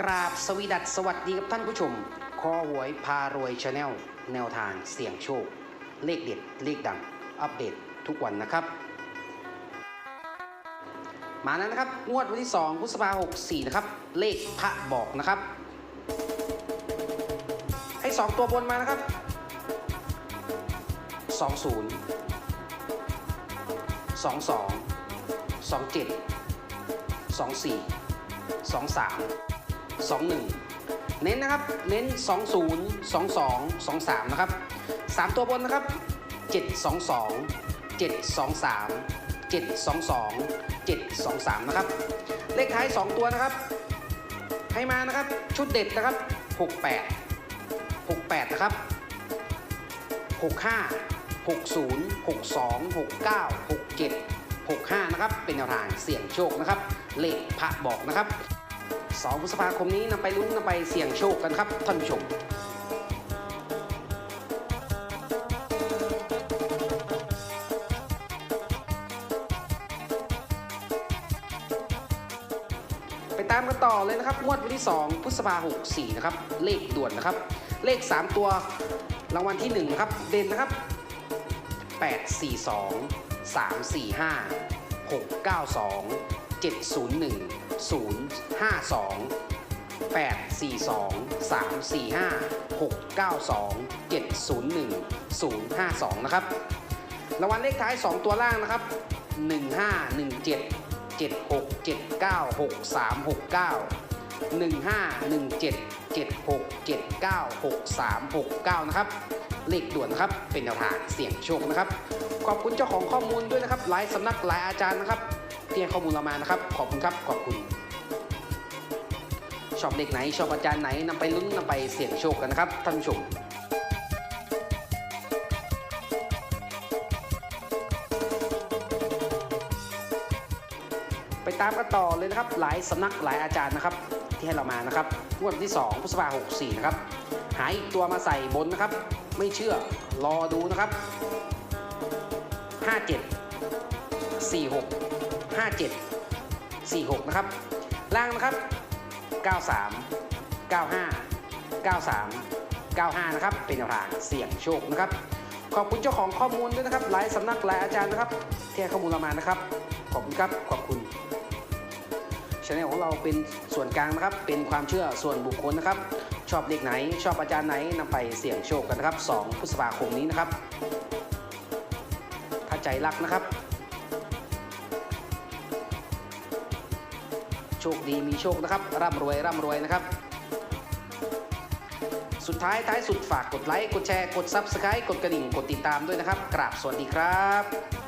กราบสวีดัสสวัสดีกับท่านผู้ชม คอหวยพารวยชาแนลแนวทางเสี่ยงโชค เลขเด็ด เลขดัง อัปเดตทุกวันนะครับ มาแล้วนะครับ งวดวันที่ 2พฤษภาคม64นะครับ เลขพระบอกนะครับ ให้ 2 ตัวบนมานะครับ 20 22 27 24 23 21 เน้นนะครับ เน้น 20 22 23 นะครับ 3 ตัวบนนะครับ 722 723 722 723 นะครับ เลขท้าย 2 ตัวนะครับ ให้มานะครับ ชุดเด็ดนะครับ 68 68 นะครับ 65 60 62 69 67 65 นะครับ เป็นแนวทางเสี่ยงโชคนะครับ เลขพระบอกนะครับ 2พฤษภาคมนี้นำไปลุ้นนำไปเสี่ยงโชคกันครับท่านผู้ชมไปตามกันต่อเลยนะครับงวดวันที่ 2 พฤษภาคม64นะครับ เลขด่วนนะครับ เลข 3 ตัวรางวัลที่1นะครับ เด่นนะครับ 8 4 2 3 4 5 6 9 2 7 0 1 0 5 2 8 4 2 3 4 5 6 9 2 7 0 1 0 5 2 นะครับ รางวัลเลขท้าย 2 ตัวล่างนะครับ 15 17 76 79 63 69 15 17 76 79 63 69 นะครับ เลขด่วนนะครับ เป็นแนวทางเสี่ยงโชคนะครับ ขอบคุณเจ้าของข้อมูลด้วยนะครับ หลายสำนักหลายอาจารย์นะครับ ที่ให้ข้อมูลเรามานะครับ ขอบคุณครับ ขอบคุณ ชอบเลขไหน ชอบอาจารย์ไหนนำไปลุ้นนำไปเสี่ยงโชคกันนะครับท่านผู้ชมไปตามกันต่อเลยนะครับ หลายสำนักหลายอาจารย์นะครับ ที่ให้เรามานะครับงวดที่2พฤษภาคม64นะครับ หาอีกตัวมาใส่บนนะครับ ไม่เชื่อรอดูนะครับ 57 46 57 46 นะครับ ล่างนะครับ 93 95 93 95 นะครับ เป็นแนวทางเสี่ยงโชคนะครับ ขอบคุณเจ้าของข้อมูลด้วยนะครับ หลายสำนักหลายอาจารย์นะครับที่ให้ข้อมูลเรามานะครับ ขอบคุณครับ ขอบคุณช anel ของเราเป็นส่วนกลางนะครับ เป็นความเชื่อส่วนบุคคลนะครับ ชอบเลขไหน ชอบอาจารย์ไหนนำไปเสี่ยงโชคกันนะครับ 2 พฤษภาคมนี้นะครับ ถ้าใจรักนะครับ ชคดีมีโชคนะครับ ร่ำรวยร่ำรวยนะครับ สุดท้ายท้ายสุดฝากกดไลค์ กดแชร์ กด Subscribe กดกระดิ่ง กดติดตามด้วยนะครับ กราบสวัสดีครับ